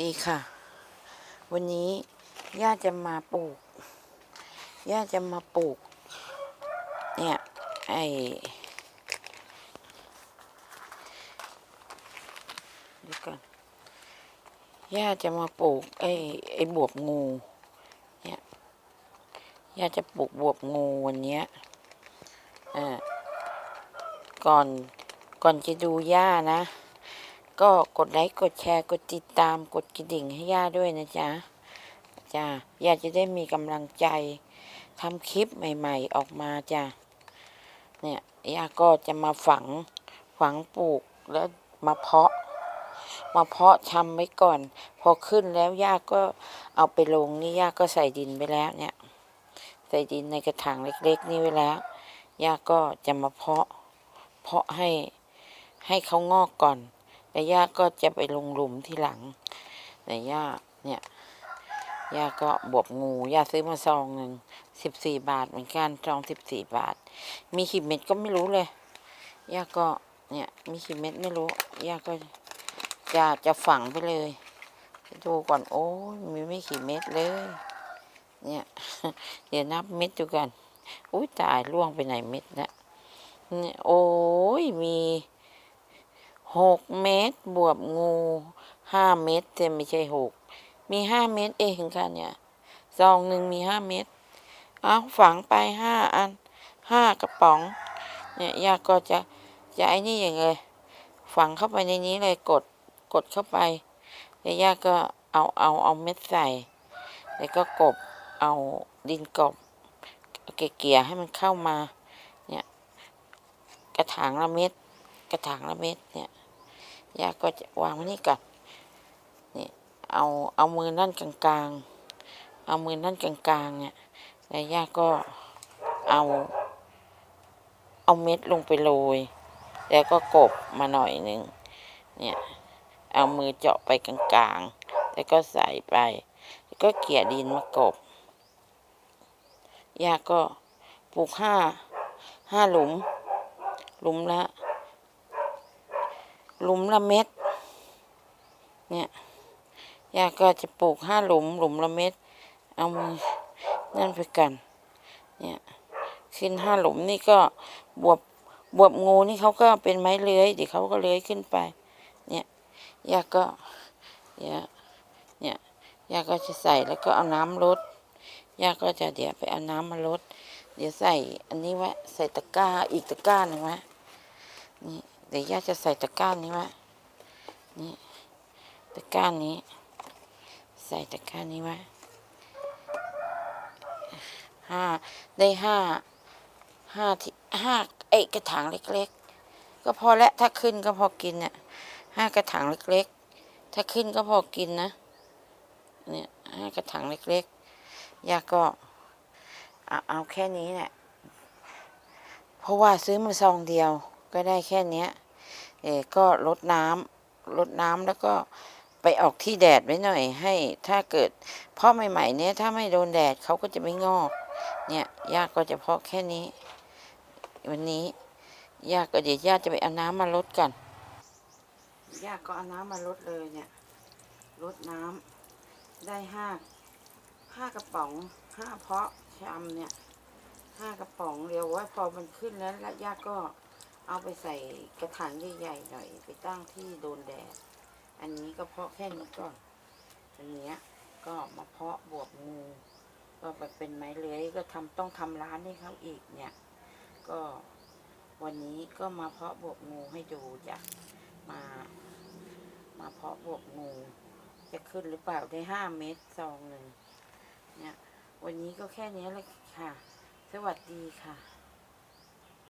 ดีค่ะ วันนี้ย่าจะมาปลูกย่าจะมาปลูก เนี่ยไอเดี๋ยวก่อนย่าจะมาปลูกไอไอบวบงู เนี่ยย่าจะปลูกบวบงูวันเนี้ยอ่อก่อนก่อนจะดูย่านะ ก็กดไลค์กดแชร์กดติดตามกดกระดิ่งให้ย่าด้วยนะจ๊ะจ้าย่าจะได้มีกำลังใจทำคลิปใหม่ ๆ ออกมาจ้ะเนี่ยย่าก็จะมาฝังฝังปลูกแล้วมาเพาะ มาเพาะชำไว้ก่อน พอขึ้นแล้วย่าก็เอาไปลงนี่ย่าก็ใส่ดินไปแล้วเนี่ย ใส่ดินในกระถางเล็ก ๆ นี่ไว้แล้วย่าก็จะมาเพาะ เพาะให้ให้เขางอกก่อน แต่ย่าก็จะไปลงหลุมที่หลัง แต่ย่าเนี่ยย่าก็บวบงูย่าซื้อมาซองหนึ่งสิบสี่บาทเหมือนกันซองสิบสี่บาท มีขีดเม็ดก็ไม่รู้เลยย่าก็เนี่ยมีขีดเม็ดไม่รู้ย่าก็จะจะฝังไปเลยดูก่อนโอ้ยมีไม่ขีดเม็ดเลย เนี่ยเดี๋ยวนับเม็ดดูกันอุ้ยตายล่วงไปไหนเม็ดนะเนี่ยโอ้ยมี หกเมตรบวบงูห้าเมตรแต่ไม่ใช่หกมีห้าเมตรเองค่ะเนี่ยซองหนึ่งมีห้าเมตรเอาฝังไปห้าอันห้ากระป๋อง เนี่ยยาก็จะจะไอ้นี่อย่างเลยฝังเข้าไปในนี้เลยกดกดเข้าไปแล้วยาก็เอาเอาเอาเม็ดใส่ แล้วก็กบเอาดินกบเกลี่ยให้มันเข้ามา เนี่ย กระถางละเม็ด กระถางละเม็ดเนี่ย ยาก็จะวางไว้นี่ก่อนนี่เอาเอามือนั่นกลางๆ เอามือนั่นกลางๆเนี่ยแล้วยาก็เอาเอาเม็ดลงไปโรยแล้วก็กบมาหน่อยหนึ่งเนี่ยเอามือเจาะไปกลางๆ แล้วก็ใส่ไป แล้วก็เกี่ยดินมากบยาก็ปลูกห้าห้าหลุม หลุมละ หลุมละเม็ด เนี่ยยาก็จะปลูกห้าหลุมหลุมละเม็ด เอามือนั่นไปกัน เนี่ยขึ้นห้าหลุมนี่ก็บวบบวบงูนี่เขาก็เป็นไม้เลื้อยเดี๋ยวเขาก็เลื้อยขึ้นไป เนี่ยยาก็เนี่ยเนี่ยยาก็จะใส่แล้วก็เอาน้ำลดยาก็จะเดี๋ยวไปเอาน้ำมาลดเดี๋ยวใส่อันนี้ไว้ใส่ตะกร้าอีกตะกร้าหนึ่งไว้นี่ เดี๋ยวย่าจะใส่ตะกร้านี้ไว้นี่ตะกร้านี้ ใส่ตะกร้านี้ไว้ห้าได้ห้าห้าที่ห้าเอกระถางเล็ก ๆ ก็พอแล้วถ้าขึ้นก็พอกินเนี่ยห้ากระถางเล็ก ๆ ถ้าขึ้นก็พอกินนะเนี่ยห้ากระถางเล็กๆย่าก็เอาเอาแค่นี้เนี่ยเพราะว่าซื้อมาซองเดียวก็ได้แค่เนี้ย เออก็ลดน้ำลดน้ำแล้วก็ไปออกที่แดดไว้หน่อยให้ ถ้าเกิดเพาะใหม่ๆเนี้ยถ้าไม่โดนแดดเขาก็จะไม่งอก เนี่ยยาก็จะเพาะแค่นี้ วันนี้ยาก็เดี๋ยวย่าจะไปเอาน้ำมาลดกันยาก็เอาน้ำมาลดเลยเนี่ยลดน้ำได้ห้าห้ากระป๋องห้าเพาะชำเนี่ยห้ากระป๋องเดียวไว่าพอมันขึ้นแล้วแล้วย่าก็ เอาไปใส่กระถางใหญ่ๆหน่อย ไปตั้งที่โดนแดด อันนี้ก็เพาะแค่นี้ก่อนอันเนี้ยก็มาเพาะบวบงูก็ไปเป็นไม้เลื้อยก็ทำต้องทำร้านให้เขาอีกเนี่ย ก็วันนี้ก็มาเพาะบวบงูให้ดูจ้ะมา มาเพาะบวบงู จะขึ้นหรือเปล่าได้ห้าเมตรซองหนึ่งเนี่ย วันนี้ก็แค่นี้เลยค่ะ สวัสดีค่ะ